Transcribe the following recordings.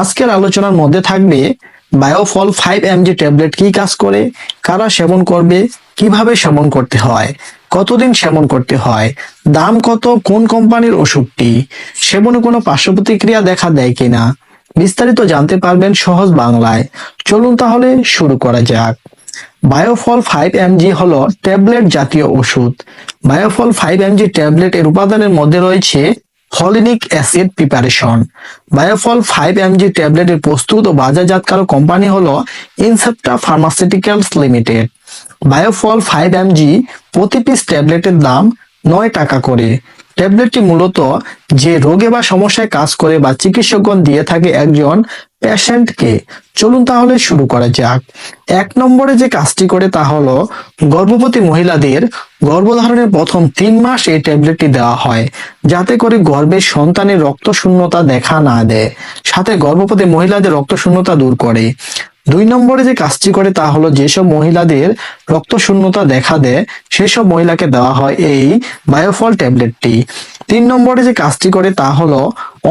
আজকের আলোচনার মধ্যে থাকবে বায়োফল ফাইভ এমজি ট্যাবলেট কি কাজ করে, কারা সেবন করবে, কীভাবে সেবন করতে হয়, কতদিন সেবন করতে হয়, দাম কত, কোন কোম্পানির ওষুধটি, সেবনে কোনো পার্শ্ব প্রতিক্রিয়া দেখা দেয় কিনা, বিস্তারিত জানতে পারবেন সহজ বাংলায়। চলুন তাহলে শুরু করা যাক। বায়োফল ফাইভ এমজি হলো ট্যাবলেট জাতীয় ওষুধ। বায়োফল ফাইভ এমজি ট্যাবলেট এর উপাদানের মধ্যে রয়েছে folinic acid preparation. Biofol five MG ট্যাবলেটের প্রস্তুত ও বাজারজাতকারক কোম্পানি হলো Incepta pharmaceuticals limited. Biofol five MG প্রতি পিস ট্যাবলেটের দাম নয় টাকা করে। ট্যাবলেটটি মূলত যে রোগে বা সমস্যায় কাজ করে বা চিকিৎসকগণ দিয়ে থাকে একজন পেশেন্টকে। চলুন তাহলে শুরু করা যাক। এক নম্বরে যে কাজটি করে তা হলো গর্ভবতী মহিলাদের গর্ভধারণের প্রথম তিন মাস এই ট্যাবলেটটি দেওয়া হয়, যাতে করে গর্ভের সন্তানের রক্ত শূন্যতা দেখা না দেয়। সাথে গর্ভবতী মহিলাদের রক্ত শূন্যতা দূর করে। দুই নম্বরে যে কাজটি করে তা হলো যেসব মহিলাদের রক্ত শূন্যতা দেখা দেয়, সেসব মহিলাকে দেওয়া হয় এই বায়োফল ট্যাবলেটটি। তিন নম্বরে যে কাজটি করে তা হলো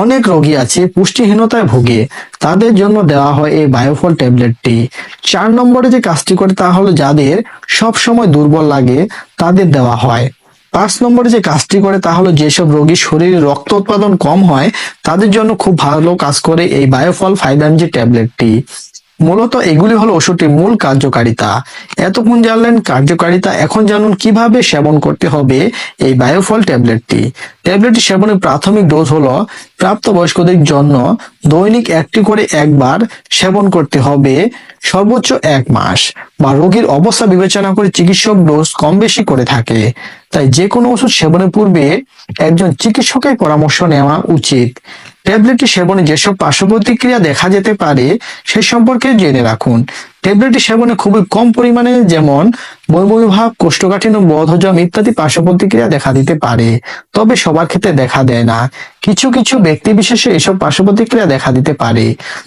অনেক রোগী আছে পুষ্টিহীনতায় ভুগে। তাদের জন্য দেওয়া হয় এই বায়োফল ট্যাবলেটটি চার নম্বরে যে কাজটি করে তা হলো যাদের সব সময় দুর্বল লাগে, তাদের দেওয়া হয়। পাঁচ নম্বরে যে কাজটি করে তা হলো যেসব রোগী শরীরে রক্ত উৎপাদন কম হয়, তাদের জন্য খুব ভালো কাজ করে এই বায়োফল ফাইভ এমজি ট্যাবলেটটি মূলত এগুলি হলো ওষুধটির মূল কার্যকারিতা। এতক্ষণ জানলেন কার্যকারিতা, এখন জানুন কীভাবে সেবন করতে হবে এই বায়োফল ট্যাবলেটটি। ট্যাবলেটটি সেবনের প্রাথমিক ডোজ হলো প্রাপ্তবয়স্কদের জন্য দৈনিক একটি করে একবার সেবন করতে হবে, সর্বোচ্চ এক মাস, বা রোগীর অবস্থা বিবেচনা করে চিকিৎসক ডোজ কম বেশি করে থাকে। তাই যে কোনো ওষুধ সেবনের পূর্বে একজন চিকিৎসকের পরামর্শ নেওয়া উচিত। ট্যাবলেটটি সেবনে যেসব পার্শ্ব প্রতিক্রিয়া দেখা যেতে পারে, সে সম্পর্কে জেনে রাখুন। ট্যাবলেটটি সেবনে খুবই কম পরিমাণে যেমন বমি কোষ্ঠকাঠিন্য, বদহজম ইত্যাদি পার্শ্ব প্রতিক্রিয়া দেখা দিতে পারে, তবে সবার ক্ষেত্রে দেখা দেয় না। কিছু কিছু ব্যক্তি বিশেষে এসব পার্শ্ব প্রতিক্রিয়া দেখা দিতে পারে।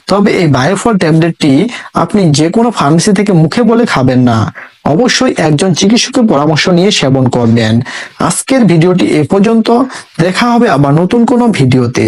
তবে এই বায়োফল ট্যাবলেটটি আপনি যে কোনো ফার্মেসি থেকে মুখে বলে খাবেন না। অবশ্যই একজন চিকিৎসকের পরামর্শ নিয়ে সেবন করবেন। আজকের ভিডিওটি এ পর্যন্ত। দেখা হবে আবার নতুন কোনো ভিডিওতে।